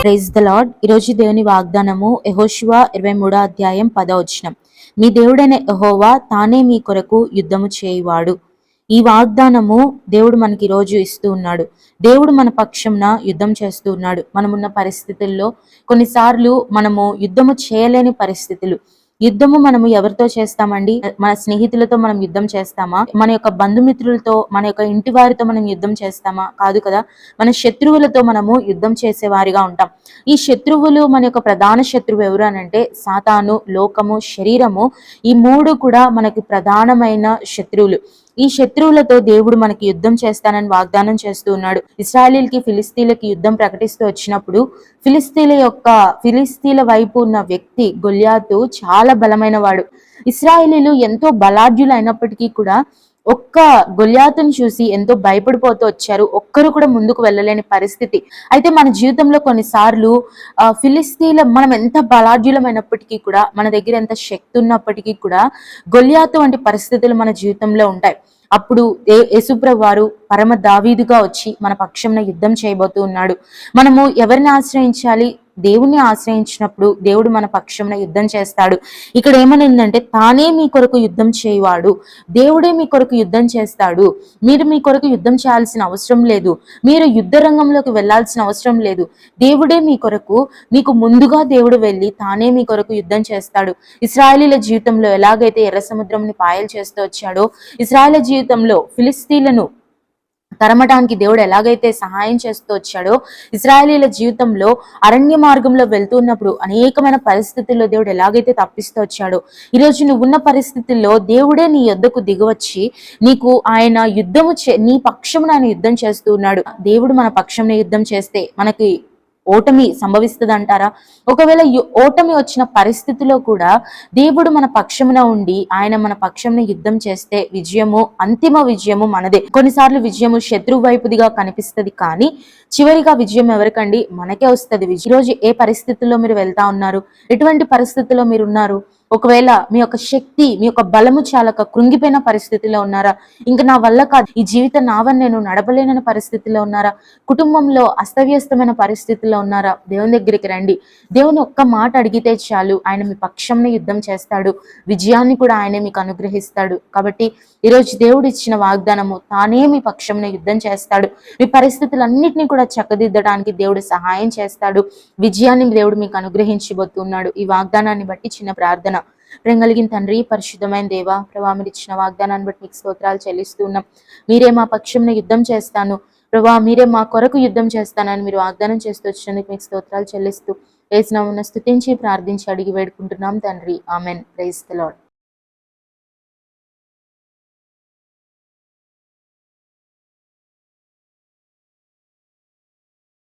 Praise the lord ఈరోజు దేవుని వాగ్దానము యహోశివ ఇరవై మూడో అధ్యాయం పదవచనం మీ దేవుడైన యహోవా తానే మీ కొరకు యుద్ధము చేయువాడు. ఈ వాగ్దానము దేవుడు మనకి ఈ రోజు ఇస్తూ ఉన్నాడు. దేవుడు మన పక్షంన యుద్ధం చేస్తూ ఉన్నాడు. మనమున్న పరిస్థితుల్లో కొన్నిసార్లు మనము యుద్ధము చేయలేని పరిస్థితులు. యుద్ధము మనము ఎవరితో చేస్తామండి? మన స్నేహితులతో మనం యుద్ధం చేస్తామా? మన యొక్క బంధుమిత్రులతో మన యొక్క ఇంటి వారితో మనం యుద్ధం చేస్తామా? కాదు కదా? మన శత్రువులతో మనము యుద్ధం చేసేవారిగా ఉంటాం. ఈ శత్రువులు మన యొక్క ప్రధాన శత్రువు ఎవరు అనంటే సాతాను లోకము శరీరము. ఈ మూడు కూడా మనకి ప్రధానమైన శత్రువులు. ఈ శత్రువులతో దేవుడు మనకి యుద్ధం చేస్తానని వాగ్దానం చేస్తూ ఉన్నాడు. ఇస్రాయలీలకి ఫిలిస్తీన్లకి యుద్ధం ప్రకటిస్తూ వచ్చినప్పుడు ఫిలిస్తీన్ల యొక్క ఫిలిస్తీన్ల వైపు ఉన్న వ్యక్తి గొల్యాతు చాలా బలమైన వాడు ఇస్రాయలీలు ఎంతో బలాఢ్యులు అయినప్పటికీ కూడా ఒక్క గొల్యాతుని చూసి ఎంతో భయపడిపోతూ వచ్చారు. ఒక్కరు కూడా ముందుకు వెళ్ళలేని పరిస్థితి. అయితే మన జీవితంలో కొన్నిసార్లు ఫిలిస్తీన్ల మనం ఎంత బలాఢ్యులమైనప్పటికీ కూడా మన దగ్గర ఎంత శక్తి ఉన్నప్పటికీ కూడా గొల్యాతు వంటి పరిస్థితులు మన జీవితంలో ఉంటాయి. అప్పుడు ఏ- వారు పరమ దావీదుగా వచ్చి మన పక్షంలో యుద్ధం చేయబోతూ ఉన్నాడు. మనము ఎవరిని ఆశ్రయించాలి? దేవుణ్ణి ఆశ్రయించినప్పుడు దేవుడు మన పక్షంన యుద్ధం చేస్తాడు. ఇక్కడ ఏమనిందంటే తానే మీ కొరకు యుద్ధం చేయవాడు. దేవుడే మీ కొరకు యుద్ధం చేస్తాడు. మీరు మీ కొరకు యుద్ధం చేయాల్సిన అవసరం లేదు. మీరు యుద్ధ రంగంలోకి వెళ్ళాల్సిన అవసరం లేదు. దేవుడే మీ కొరకు మీకు ముందుగా దేవుడు వెళ్ళి తానే మీ కొరకు యుద్ధం చేస్తాడు. ఇస్రాయలీల జీవితంలో ఎలాగైతే ఎర్ర సముద్రంని పాయలు చేస్తూ వచ్చాడో ఇస్రాయల జీవితంలో ఫిలిస్తీన్లను తరమటానికి దేవుడు ఎలాగైతే సహాయం చేస్తూ వచ్చాడో ఇస్రాయేలీల జీవితంలో అరణ్య మార్గంలో వెళ్తున్నప్పుడు అనేకమైన పరిస్థితుల్లో దేవుడు ఎలాగైతే తప్పిస్తూ వచ్చాడో ఈరోజు నువ్వు ఉన్న పరిస్థితుల్లో దేవుడే నీ యొద్దకు దిగవచ్చి నీకు ఆయన యుద్ధము చే నీ పక్షమున ఆయన యుద్ధం చేస్తూ ఉన్నాడు. దేవుడు మన పక్షంలో యుద్ధం చేస్తే మనకి ఓటమి సంభవిస్తుంది అంటారా ఒకవేళ ఓటమి వచ్చిన పరిస్థితిలో కూడా దేవుడు మన పక్షమున ఉండి ఆయన మన పక్షంలో యుద్ధం చేస్తే విజయము అంతిమ విజయము మనదే. కొన్నిసార్లు విజయము శత్రువు వైపుదిగా కనిపిస్తది కానీ చివరిగా విజయం ఎవరికండి? మనకే వస్తుంది విజయం. ఈరోజు ఏ పరిస్థితుల్లో మీరు వెళ్తా ఉన్నారు? ఎటువంటి పరిస్థితుల్లో మీరు ఉన్నారు ఒకవేళ మీ యొక్క శక్తి మీ యొక్క బలము చాలక కృంగిపోయిన పరిస్థితిలో ఉన్నారా? ఇంకా నా వల్ల కాదు. ఈ జీవిత నావని నేను నడపలేనని పరిస్థితిలో ఉన్నారా? కుటుంబంలో అస్తవ్యస్తమైన పరిస్థితిలో ఉన్నారా? దేవుని దగ్గరికి రండి. దేవుని ఒక్క మాట అడిగితే చాలు. ఆయన మీ పక్షంని యుద్ధం చేస్తాడు. విజయాన్ని కూడా ఆయనే మీకు అనుగ్రహిస్తాడు. కాబట్టి ఈరోజు దేవుడు ఇచ్చిన వాగ్దానము తానే మీ పక్షంని యుద్ధం చేస్తాడు. మీ పరిస్థితులన్నింటినీ కూడా చక్కదిద్దడానికి దేవుడు సహాయం చేస్తాడు. విజయాన్ని దేవుడు మీకు అనుగ్రహించబోతున్నాడు. ఈ వాగ్దానాన్ని బట్టి చిన్న ప్రార్థన. ప్రేమ కలిగిన తండ్రి పరిశుద్ధమైన దేవా ప్రభా మీరు ఇచ్చిన వాగ్దానాన్ని బట్టి మీకు స్తోత్రాలు చెల్లిస్తూ ఉన్నాం. మీరే మా పక్షంలో యుద్ధం చేస్తాను. ప్రభా మీరే మా కొరకు యుద్ధం చేస్తానని మీరు వాగ్దానం చేస్తూ వచ్చినందుకు మీకు స్తోత్రాలు చెల్లిస్తూ వేసిన స్థుతించి ప్రార్థించి అడిగి వేడుకుంటున్నాం తండ్రి. ఆమెన్. Praise the